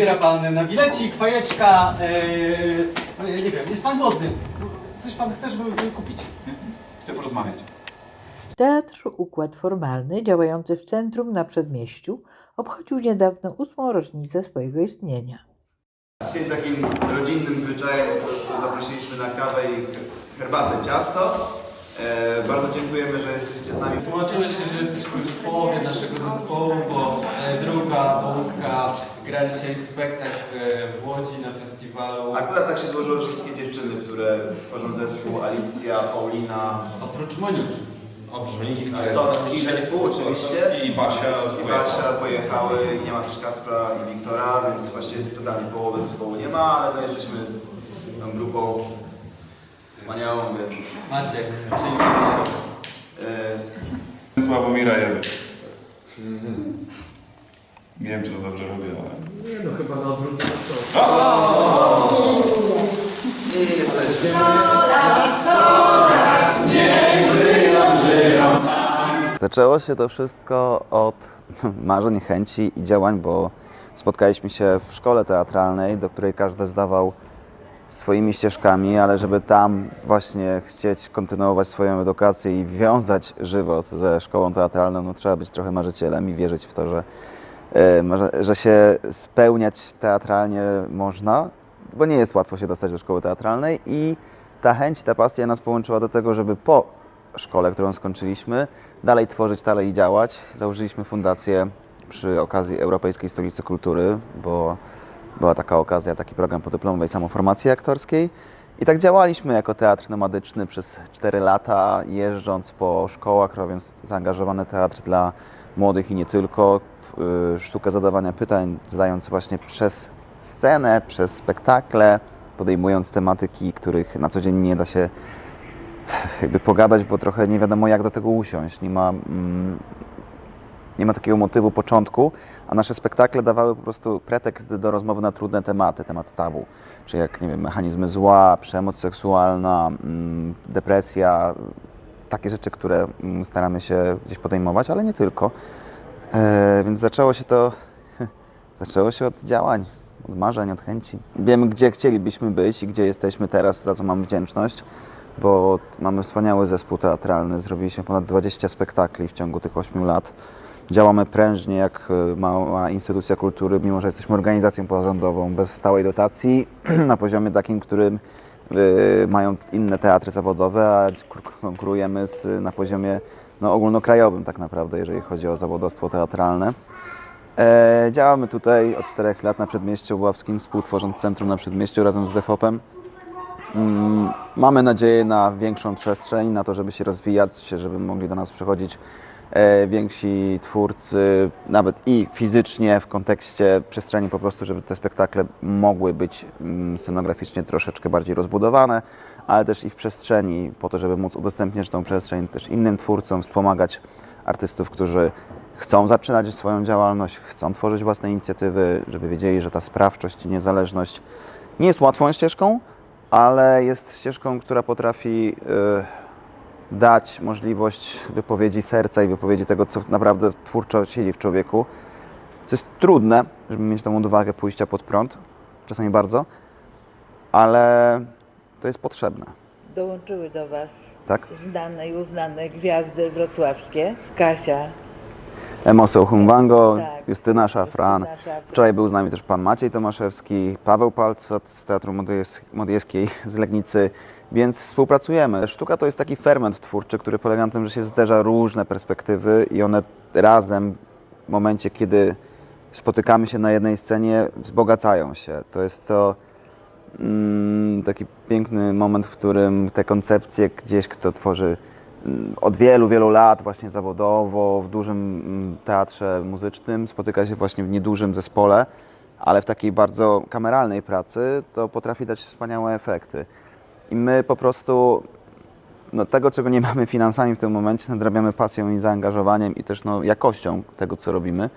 zbiera pan na bilecik, fajeczka, e, e, nie wiem, jest pan głodny. Coś pan chce, żeby kupić? Chcę porozmawiać. Teatr Układ Formalny, działający w centrum na przedmieściu, obchodził niedawno ósmą rocznicę swojego istnienia. Dzisiaj takim rodzinnym zwyczajem po prostu zaprosiliśmy na kawę i herbatę ciasto. E, bardzo dziękujemy, że jesteście z nami. Tłumaczyły się, że jesteśmy już w połowie naszego zespołu, bo e, druga połówka gra dzisiaj spektakl e, w Łodzi na festiwalu. Akurat tak się złożyło, że wszystkie dziewczyny, które tworzą zespół, Alicja, Paulina, Oprócz Moniki. Oprócz Moniki, która aktorski jest zespół oczywiście. i Basia. I Basia pojechały, i nie ma też Kacpra i Wiktora, więc właściwie totalnie połowy zespołu nie ma, ale my jesteśmy tą grupą wspaniałą, więc Maciek, czyli e, Sławomira. Nie wiem, czy to dobrze robię, ale... Nie no, chyba na odwrót i jesteśmy. Zaczęło się to wszystko od marzeń, chęci i działań, bo spotkaliśmy się w szkole teatralnej, do której każdy zdawał swoimi ścieżkami, ale żeby tam właśnie chcieć kontynuować swoją edukację i wiązać żywot ze szkołą teatralną, no trzeba być trochę marzycielem i wierzyć w to, że, że się spełniać teatralnie można, bo nie jest łatwo się dostać do szkoły teatralnej i ta chęć, ta pasja nas połączyła do tego, żeby po szkole, którą skończyliśmy, dalej tworzyć, dalej działać. Założyliśmy fundację przy okazji Europejskiej Stolicy Kultury, bo była taka okazja, taki program podyplomowej samoformacji aktorskiej. I tak działaliśmy jako teatr nomadyczny przez 4 lata, jeżdżąc po szkołach, robiąc zaangażowany teatr dla młodych i nie tylko, y, sztukę zadawania pytań, zadając właśnie przez scenę, przez spektakle, podejmując tematyki, których na co dzień nie da się jakby pogadać, bo trochę nie wiadomo jak do tego usiąść. Nie ma, mm, nie ma takiego motywu początku, a nasze spektakle dawały po prostu pretekst do rozmowy na trudne tematy, temat tabu. Czy jak, nie wiem, mechanizmy zła, przemoc seksualna, mm, depresja, takie rzeczy, które mm, staramy się gdzieś podejmować, ale nie tylko. E, więc zaczęło się to, zaczęło się od działań, od marzeń, od chęci. Wiemy, gdzie chcielibyśmy być i gdzie jesteśmy teraz, za co mam wdzięczność bo mamy wspaniały zespół teatralny. Zrobiliśmy ponad 20 spektakli w ciągu tych 8 lat. Działamy prężnie jak e, mała instytucja kultury, mimo że jesteśmy organizacją pozarządową bez stałej dotacji, na poziomie takim, którym e, mają inne teatry zawodowe, a kur- konkurujemy z, na poziomie no, ogólnokrajowym tak naprawdę, jeżeli chodzi o zawodowstwo teatralne. E, działamy tutaj od 4 lat na Przedmieściu Ławskim, współtworząc centrum na Przedmieściu razem z DEFOP-em. Mm, Mamy nadzieję na większą przestrzeń, na to, żeby się rozwijać, żeby mogli do nas przychodzić więksi twórcy, nawet i fizycznie w kontekście przestrzeni po prostu, żeby te spektakle mogły być mm, scenograficznie troszeczkę bardziej rozbudowane, ale też i w przestrzeni po to, żeby móc udostępniać tą przestrzeń też innym twórcom, wspomagać artystów, którzy chcą zaczynać swoją działalność, chcą tworzyć własne inicjatywy, żeby wiedzieli, że ta sprawczość i niezależność nie jest łatwą ścieżką, ale jest ścieżką, która potrafi y, dać możliwość wypowiedzi serca i wypowiedzi tego, co naprawdę twórczo siedzi w człowieku. Co jest trudne, żeby mieć tą odwagę pójścia pod prąd, czasami bardzo, ale to jest potrzebne. Dołączyły do Was Tak? znane i uznane gwiazdy wrocławskie. Kasia, Emoso Humwango, Tak. Justyna Szafran. Wczoraj był z nami też pan Maciej Tomaszewski, Paweł Palcat z Teatru Modieskiej z Legnicy, więc współpracujemy. Sztuka to jest taki ferment twórczy, który polega na tym, że się zderza różne perspektywy i one razem w momencie, kiedy spotykamy się na jednej scenie, wzbogacają się. To jest to mm, taki piękny moment, w którym te koncepcje gdzieś kto tworzy od wielu, wielu lat właśnie zawodowo w dużym mm, teatrze muzycznym, spotyka się właśnie w niedużym zespole, ale w takiej bardzo kameralnej pracy to potrafi dać wspaniałe efekty. I my po prostu no, tego, czego nie mamy finansami w tym momencie, nadrabiamy pasją i zaangażowaniem i też no, jakością tego, co robimy.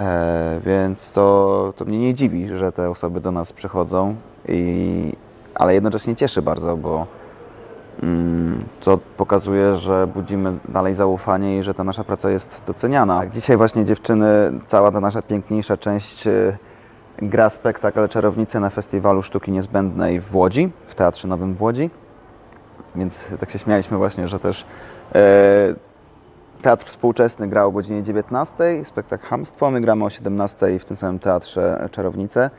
E, więc to, to mnie nie dziwi, że te osoby do nas przychodzą, i, ale jednocześnie cieszy bardzo, bo mm, co pokazuje, że budzimy dalej zaufanie i że ta nasza praca jest doceniana. Dzisiaj właśnie dziewczyny, cała ta nasza piękniejsza część y, gra spektakl Czarownice na Festiwalu Sztuki Niezbędnej w Łodzi, w Teatrze Nowym w Łodzi. Więc tak się śmialiśmy właśnie, że też e, Teatr Współczesny gra o godzinie 19, spektakl Hamstwo, my gramy o 17 w tym samym Teatrze Czarownice.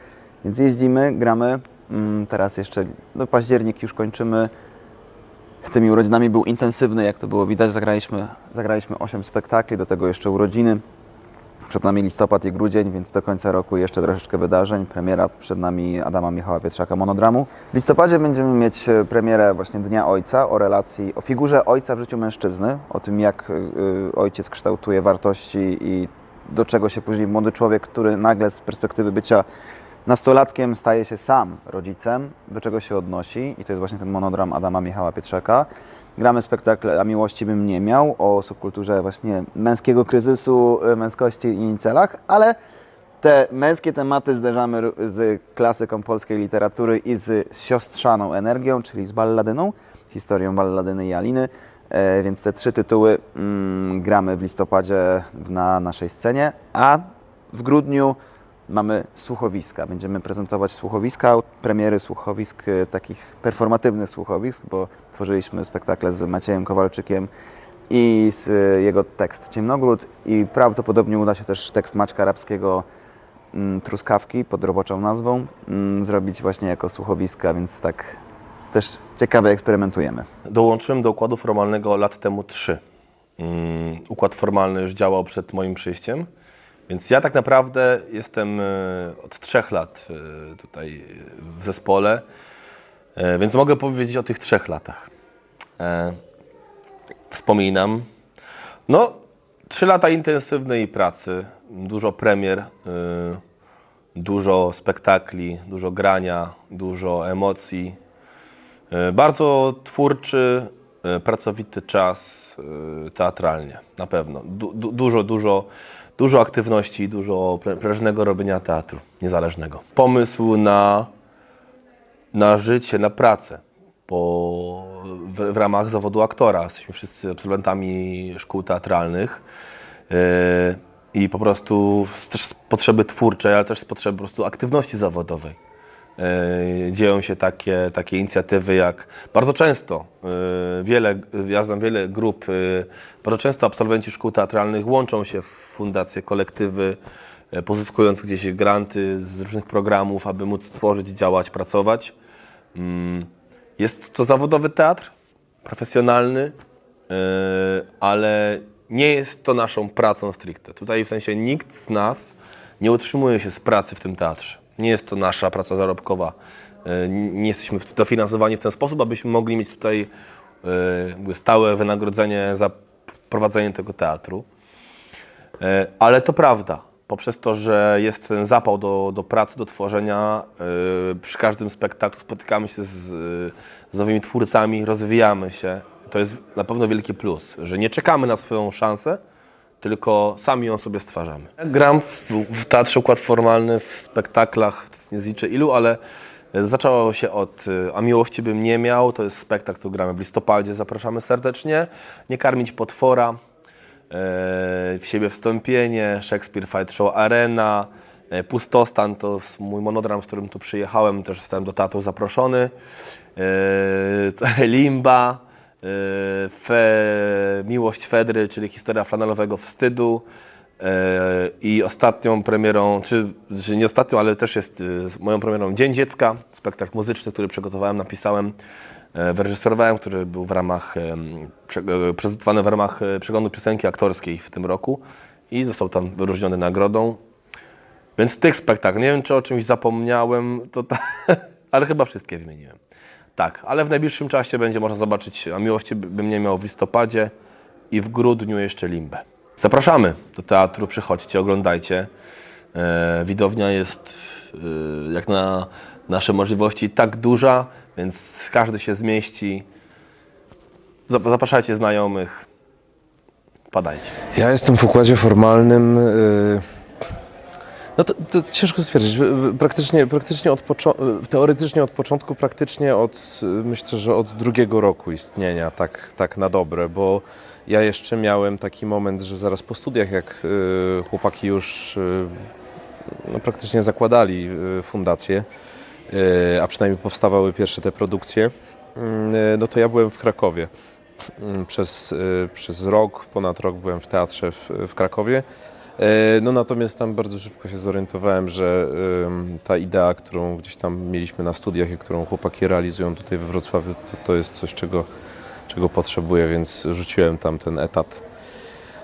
Więc jeździmy, gramy. Mm, Teraz jeszcze no, październik już kończymy. Tymi urodzinami był intensywny, jak to było widać. Zagraliśmy, zagraliśmy 8 spektakli, do tego jeszcze urodziny. Przed nami listopad i grudzień, więc do końca roku jeszcze troszeczkę wydarzeń. Premiera przed nami Adama Michała Pietrzaka monodramu. W listopadzie będziemy mieć e, premierę właśnie Dnia Ojca o relacji, o figurze ojca w życiu mężczyzny, o tym jak y, ojciec kształtuje wartości i do czego się później młody człowiek, który nagle z perspektywy bycia nastolatkiem staje się sam rodzicem, do czego się odnosi i to jest właśnie ten monodram Adama Michała Pietrzaka. Gramy spektakl A miłości bym nie miał o subkulturze właśnie męskiego kryzysu, y, męskości i incelach, ale te męskie tematy zderzamy z klasyką polskiej literatury i z siostrzaną energią, czyli z balladyną, historią balladyny i Aliny. E, więc te trzy tytuły mm, gramy w listopadzie na naszej scenie, a w grudniu mamy słuchowiska. Będziemy prezentować słuchowiska, premiery słuchowisk, e, takich performatywnych słuchowisk, bo tworzyliśmy spektakle z Maciejem Kowalczykiem i z e, jego tekst Ciemnogród i prawdopodobnie uda się też tekst Maćka Arabskiego mm, Truskawki pod roboczą nazwą mm, zrobić właśnie jako słuchowiska, więc tak też ciekawe eksperymentujemy. Dołączyłem do układu formalnego lat temu trzy. Mm, Układ formalny już działał przed moim przyjściem, więc ja tak naprawdę jestem e, od trzech lat e, tutaj w zespole, e, więc mogę powiedzieć o tych trzech latach. E, Wspominam. No, trzy lata intensywnej pracy, dużo premier, dużo spektakli, dużo grania, dużo emocji. Bardzo twórczy, pracowity czas teatralnie, na pewno. Du, dużo, dużo, dużo aktywności, dużo prę- prężnego robienia teatru niezależnego. Pomysł na, na życie, na pracę po, w, w ramach zawodu aktora. Jesteśmy wszyscy absolwentami szkół teatralnych. Yy, I po prostu też z potrzeby twórczej, ale też z potrzeby po prostu aktywności zawodowej. Yy, dzieją się takie, takie inicjatywy jak bardzo często yy, wiele, ja znam wiele grup, yy, bardzo często absolwenci szkół teatralnych łączą się w fundacje, kolektywy, pozyskując gdzieś granty z różnych programów, aby móc tworzyć, działać, pracować. Mm, Jest to zawodowy teatr, profesjonalny, ale nie jest to naszą pracą stricte. Tutaj w sensie nikt z nas nie utrzymuje się z pracy w tym teatrze. Nie jest to nasza praca zarobkowa. Yy, Nie jesteśmy dofinansowani w ten sposób, abyśmy mogli mieć tutaj jakby stałe wynagrodzenie za prowadzenie tego teatru. E, Ale to prawda. Poprzez to, że jest ten zapał do, do pracy, do tworzenia, e, przy każdym spektaklu spotykamy się z, z nowymi twórcami, rozwijamy się. To jest na pewno wielki plus, że nie czekamy na swoją szansę, tylko sami ją sobie stwarzamy. Gram w, w teatrze układ formalny, w spektaklach, nie zliczę ilu, ale zaczęło się od e, A miłości bym nie miał, to jest spektakl, który gramy w listopadzie, zapraszamy serdecznie. Nie karmić potwora, e, w siebie wstąpienie, Shakespeare Fight Show Arena, e, Pustostan. To jest mój monodram, z którym tu przyjechałem, też zostałem do teatru zaproszony, e, Limba, Fe, Miłość Fedry, czyli historia flanelowego wstydu e, i ostatnią premierą, czy, czy nie ostatnią, ale też jest e, moją premierą Dzień Dziecka, spektakl muzyczny, który przygotowałem, napisałem, e, wyreżyserowałem, który był w ramach, prezentowany w ramach przeglądu piosenki aktorskiej w tym roku i został tam wyróżniony nagrodą. Więc tych spektakli, nie wiem czy o czymś zapomniałem, to ta, ale chyba wszystkie wymieniłem. Tak, ale w najbliższym czasie będzie można zobaczyć A Miłości by- bym nie miał w listopadzie i w grudniu jeszcze Limbę. Zapraszamy do teatru, przychodźcie, oglądajcie. E, widownia jest e, jak na nasze możliwości tak duża, więc każdy się zmieści. Zap- Zapraszajcie znajomych. Padajcie. Ja jestem w układzie formalnym y, No to, to ciężko stwierdzić. Praktycznie, praktycznie od teoretycznie od początku, praktycznie od, myślę, że od drugiego roku istnienia, tak, tak na dobre, bo ja jeszcze miałem taki moment, że zaraz po studiach, jak y, chłopaki już y, no, praktycznie zakładali y, fundację, y, a przynajmniej powstawały pierwsze te produkcje, y, no to ja byłem w Krakowie. Y, Przez, y, przez rok, ponad rok byłem w teatrze w, w Krakowie. E, No natomiast tam bardzo szybko się zorientowałem, że ta idea, którą gdzieś tam mieliśmy na studiach i którą chłopaki realizują tutaj we Wrocławiu, to, to jest coś, czego, czego potrzebuję, więc rzuciłem tam ten etat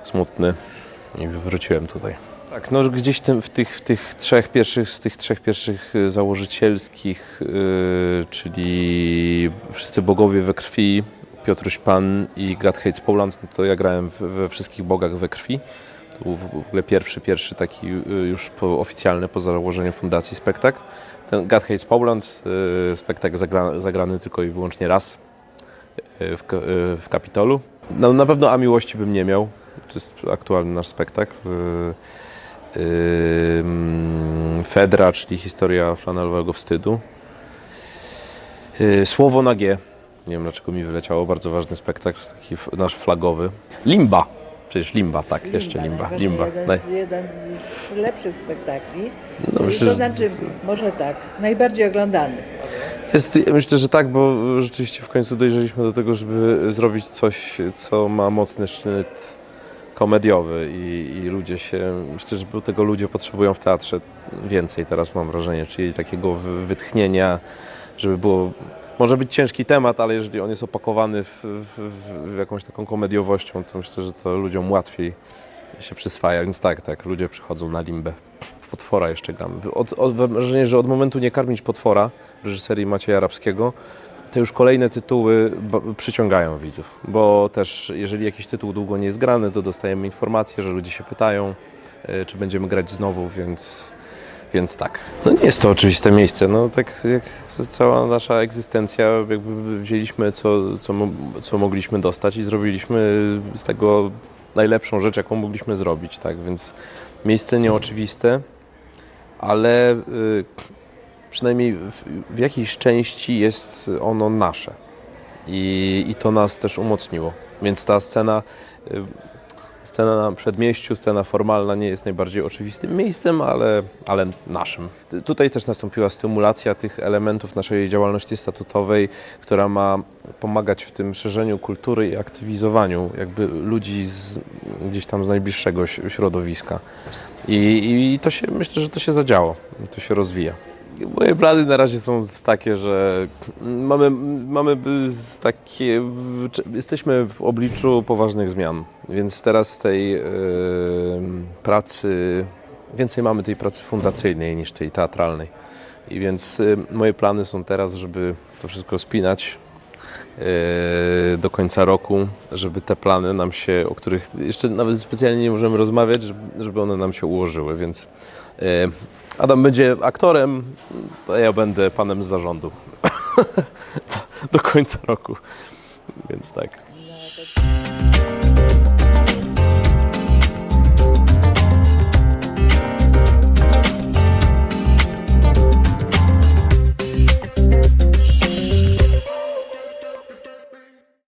smutny i wróciłem tutaj. Tak, no gdzieś tym, w, tych, w tych trzech pierwszych, z tych trzech pierwszych y, założycielskich, y, czyli Wszyscy Bogowie we krwi, Piotruś Pan i God Hates Poland, no to ja grałem we wszystkich Bogach we krwi. To był w ogóle pierwszy, pierwszy taki y, już po, oficjalny po założeniu fundacji spektakl. Ten God Hates Poland, y, spektakl zagra, zagrany tylko i wyłącznie raz y, w, w Kapitolu. No, na pewno A Miłości bym nie miał. To jest aktualny nasz spektakl. Fedra, czyli historia flanelowego wstydu. Słowo na G. Nie wiem dlaczego mi wyleciało, bardzo ważny spektakl, taki nasz flagowy. Limba. Przecież Limba, tak, jeszcze Limba. Limba. Jeden, Naj- z, jeden z lepszych spektakli. No, myślę, to znaczy, może tak, najbardziej oglądany. Jest, myślę, że tak, bo rzeczywiście w końcu dojrzeliśmy do tego, żeby zrobić coś, co ma mocny sznyt komediowy i, i ludzie się, myślę, że tego ludzie potrzebują w teatrze więcej teraz mam wrażenie, czyli takiego wy- wytchnienia, żeby było, może być ciężki temat, ale jeżeli on jest opakowany w, w, w- jakąś taką komediowością, to myślę, że to ludziom łatwiej się przyswaja, więc tak, tak, ludzie przychodzą na limbę. Potwora jeszcze gramy. Od, od, mam wrażenie, że od momentu nie karmić potwora w reżyserii Macieja Arabskiego, to już kolejne tytuły przyciągają widzów, bo też jeżeli jakiś tytuł długo nie jest grany, to dostajemy informacje, że ludzie się pytają, e, czy będziemy grać znowu, więc, więc tak. No nie jest to oczywiste miejsce, no tak jak ca- cała nasza egzystencja, jakby wzięliśmy co, co, co mogliśmy dostać i zrobiliśmy z tego najlepszą rzecz, jaką mogliśmy zrobić, tak, więc miejsce nieoczywiste, ale y, przynajmniej w, w jakiejś części jest ono nasze. I, I to nas też umocniło. Więc ta scena, y, scena na przedmieściu, scena formalna nie jest najbardziej oczywistym miejscem, ale, ale naszym. Tutaj też nastąpiła stymulacja tych elementów naszej działalności statutowej, która ma pomagać w tym szerzeniu kultury i aktywizowaniu jakby ludzi z, gdzieś tam z najbliższego środowiska. I, I to się, myślę, że to się zadziało, to się rozwija. Moje plany na razie są takie, że mamy, mamy takie, jesteśmy w obliczu poważnych zmian, więc teraz tej e, pracy, więcej mamy tej pracy fundacyjnej niż tej teatralnej. I więc e, moje plany są teraz, żeby to wszystko spinać e, do końca roku, żeby te plany nam się, o których jeszcze nawet specjalnie nie możemy rozmawiać, żeby, one nam się ułożyły, więc e, Adam będzie aktorem, to ja będę panem z zarządu do końca roku, więc tak.